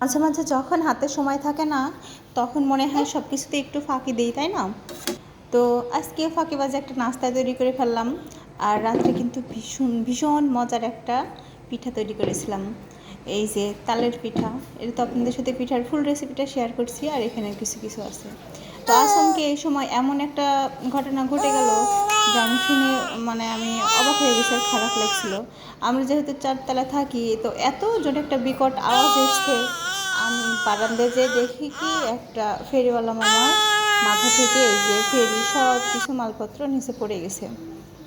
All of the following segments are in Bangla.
মাঝে মাঝে যখন হাতে সময় থাকে না, তখন মনে হয় সব কিছুতে একটু ফাঁকি দিই, তাই না? তো আজকেও ফাঁকিবাজে একটা নাস্তা তৈরি করে ফেললাম। আর রাত্রে কিন্তু ভীষণ ভীষণ মজার একটা পিঠা তৈরি করেছিলাম। এই যে তালের পিঠা, এটা তো আপনাদের সাথে পিঠার ফুল রেসিপিটা শেয়ার করছি, আর এখানে কিছু কিছু আছে। তো আসামকে এই সময় এমন একটা ঘটনা ঘটে গেল আমি শুনে মানে আমি অবাক হয়ে গেছি আর খারাপ লাগছিল। আমরা যেহেতু চারতলা থাকি, তো এত জোরে একটা বিকট আওয়াজ এসছে। আমি বারান্দায় যেয়ে দেখি কি একটা ফেরিওয়ালা মামার মাথা থেকে যে ফেরি সব কিছু মালপত্র নিচে পড়ে গেছে।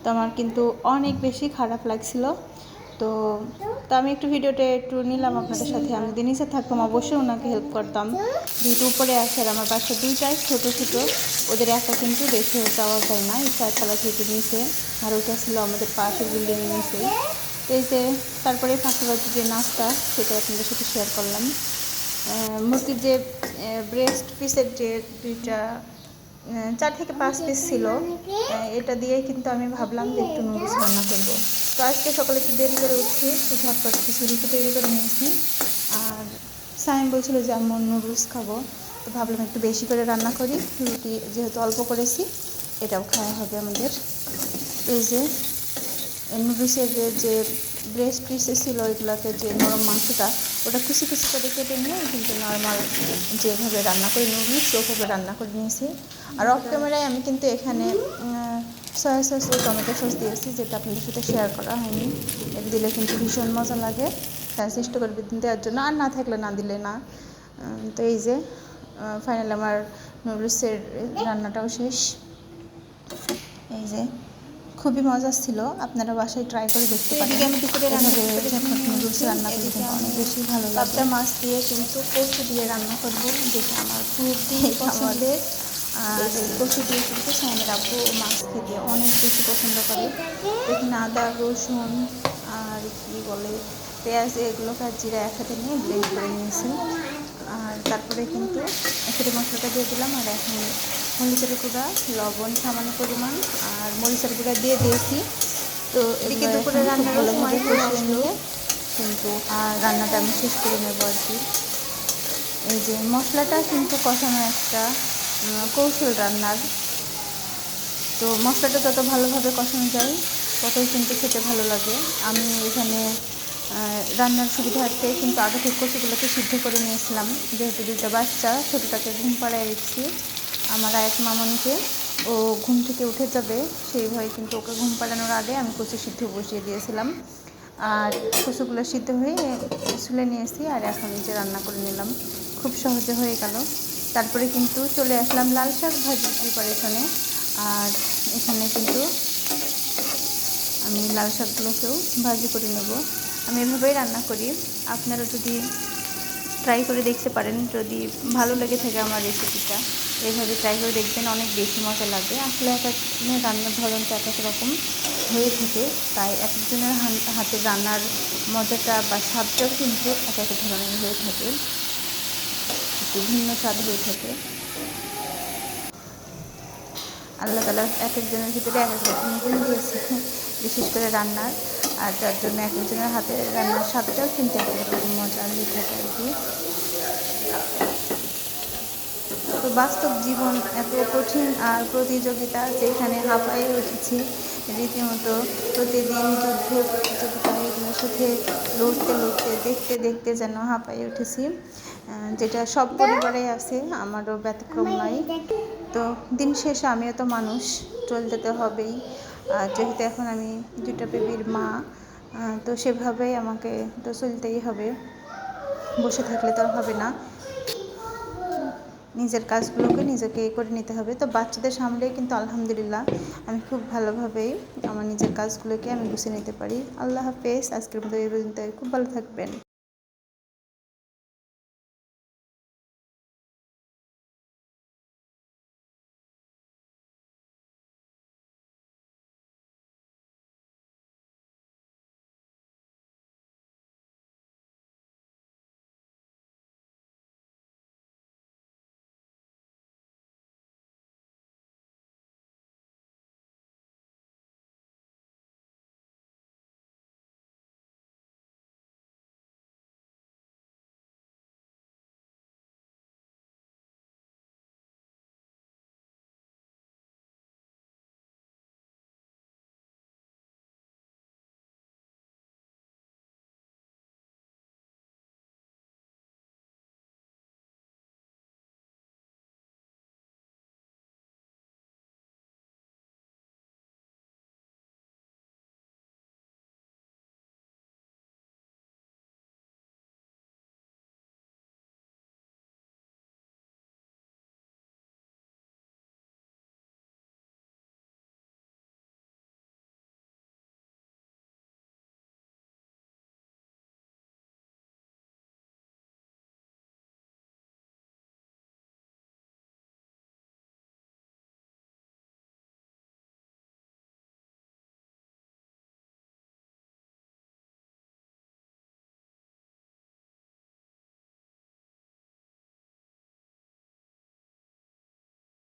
তো আমার কিন্তু অনেক বেশি খারাপ লাগছিল। তো তো আমি একটু ভিডিওটা একটু নিলাম আপনাদের সাথে। আমি যদি থাকতাম অবশ্যই ওনাকে হেল্প করতাম। যেহেতু উপরে আসার আমার বাসা দুইটাই ছোটো ছোটো ওদের একটা কিন্তু দেখে যাওয়া যায় না। এই চারতলা থেকে নিচে আর ওইটা ছিল আমাদের পাশের বিল্ডিং নিচে। এই যে তারপরে ফাঁকিবাজি যে নাচটা সেটা আপনাদের সাথে শেয়ার করলাম। আহ, মুরগির যে ব্রেস্ট পিসের যে দুইটা চার থেকে পাঁচ পিস ছিল এটা দিয়ে কিন্তু আমি ভাবলাম যে একটু নুডলস রান্না করব। তো আজকে সকালে একটু দেরি করে উঠছি ঝটপট কিছু রুটি তৈরি করে নিয়েছি। আর সাইম বলছিল যে আমার নুডলস খাব, তো ভাবলাম একটু বেশি করে রান্না করি, রুটি যেহেতু অল্প করেছি, এটাও খাওয়া হবে আমাদের। এই যে নুডলসের যে ব্রেস্ট পিসেস ছিল, ওইগুলোকে যে নরম মাংসটা, ওটা কুচি কুচি করে কেটে নিয়ে কিন্তু নর্মাল যেভাবে রান্না করি নুডলস, ওভাবে রান্না করে নিয়েছি। আর অফ ক্যামেরায় আমি কিন্তু এখানে সয়া সস ও টমেটো সস দিয়েছি যেটা আপনাদের সাথে শেয়ার করা হয়নি। এটা দিলে কিন্তু ভীষণ মজা লাগে। তাই চেষ্টা করবে দেওয়ার জন্য আর না থাকলে না দিলে না। তো এই যে ফাইনাল আমার নুডলসের রান্নাটাও শেষ। এই যে খুবই মজা ছিল। আপনারা বাসায় ট্রাই করে দেখতে পারেন। আমি দুপুরে রান্না নুডলস রান্না করতে অনেক বেশি ভালো লাগে। মাছ দিয়ে কিন্তু কচু দিয়ে রান্না করব যেটা আমার খুবই এটা পছন্দের। আর কচু দিয়ে কিন্তু সাইনের আব্বু মাছ খেতে অনেক বেশি পছন্দ করে। এখানে আদা রসুন আর কি বলে পেঁয়াজ এগুলো আর জিরা একসাথে নিয়ে ব্লেন্ড করে নিয়েছি। আর তারপরে কিন্তু একসাথে মশলাটা দিয়ে দিলাম আর এখন মরিচের গুঁড়া লবণ সামান্য পরিমাণ আর মরিচের গুঁড়া দিয়ে দিয়েছি। তো এদিকে দুপুরে কষিয়ে নিয়ে কিন্তু আর রান্নাটা আমি শেষ করে নেব আর কি। এই যে মশলাটা কিন্তু কষানো একটা কৌশল রান্নার। তো মশলাটা যত ভালোভাবে কষানো যায়, ততই কিন্তু খেতে ভালো লাগে। আমি এখানে রান্নার সুবিধার্থে কিন্তু আগে থেকে কচুগুলোকে সিদ্ধ করে নিয়েছিলাম। যেহেতু দুইটা বাচ্চা, ছোটোটাকে ঘুম পাড়ায় রেখেছি আমার এক মামনিকে, ও ঘুম থেকে উঠে যাবে, সেই ভয়ে কিন্তু ওকে ঘুম পাড়ানোর আগে আমি কচু সিদ্ধ বসিয়ে দিয়েছিলাম। আর কচুগুলো সিদ্ধ হয়ে, শুলে নিয়েছি আর এখন যে রান্না করে নিলাম। খুব সহজে হয়ে গেল। তারপরে কিন্তু চলে আসলাম লাল শাক ভাজির প্রিপারেশনে আর এখানে কিন্তু আমি লাল শাকগুলোকেও ভাজি করে নেব। আমি এভাবেই রান্না করি। আপনারা যদি ট্রাই করে দেখতে পারেন, যদি ভালো লেগে থাকে আমার রেসিপিটা এইভাবে ট্রাই করে দেখবেন, অনেক বেশি মজা লাগে আসলে এক একজনের রান্নার ধরনটা এক এক রকম হয়ে থাকে, তাই এক একজনের হাতের রান্নার মজাটা বা স্বাদটাও কিন্তু এক এক ধরনের হয়ে থাকে। একটু ভিন্ন স্বাদ হয়ে থাকে। আল্লাহ তালা এক একজনের ভিতরে এক এক রকম গুণ দিয়েছে বিশেষ করে রান্নার। আর যার জন্য এক একজনের হাতে রান্নার স্বাদটাও কিন্তু এক রকম মজা হয়ে থাকে আর কি। তো বাস্তব জীবন এত কঠিন আর প্রতিযোগিতা যেখানে হাঁপায়ে উঠেছি রীতিমতো প্রতিদিন যুদ্ধ প্রতিযোগিতা এগুলোর সাথে লড়তে লড়তে, দেখতে দেখতে যেন হাঁপায়ে উঠেছি। যেটা সব পরিবারে আছে, আমারও ব্যতিক্রম নয় তো দিন শেষে আমিও তো মানুষ, চলতে তো হবেই। যেহেতু এখন আমি দুটা বেবির মা তো সেভাবেই আমাকে তো চলতেই হবে। বসে থাকলে তো হবে না। নিজের কাজগুলোকে নিজেকে করে নিতে হবে। তো বাচ্চাদের সামলে কিন্তু আলহামদুলিল্লাহ, আমি খুব ভালোভাবেই আমার নিজের কাজগুলোকে আমি গুছিয়ে নিতে পারি। আল্লাহ হাফেজ, আজকের মতো এই পর্যন্ত খুব ভালো থাকবেন।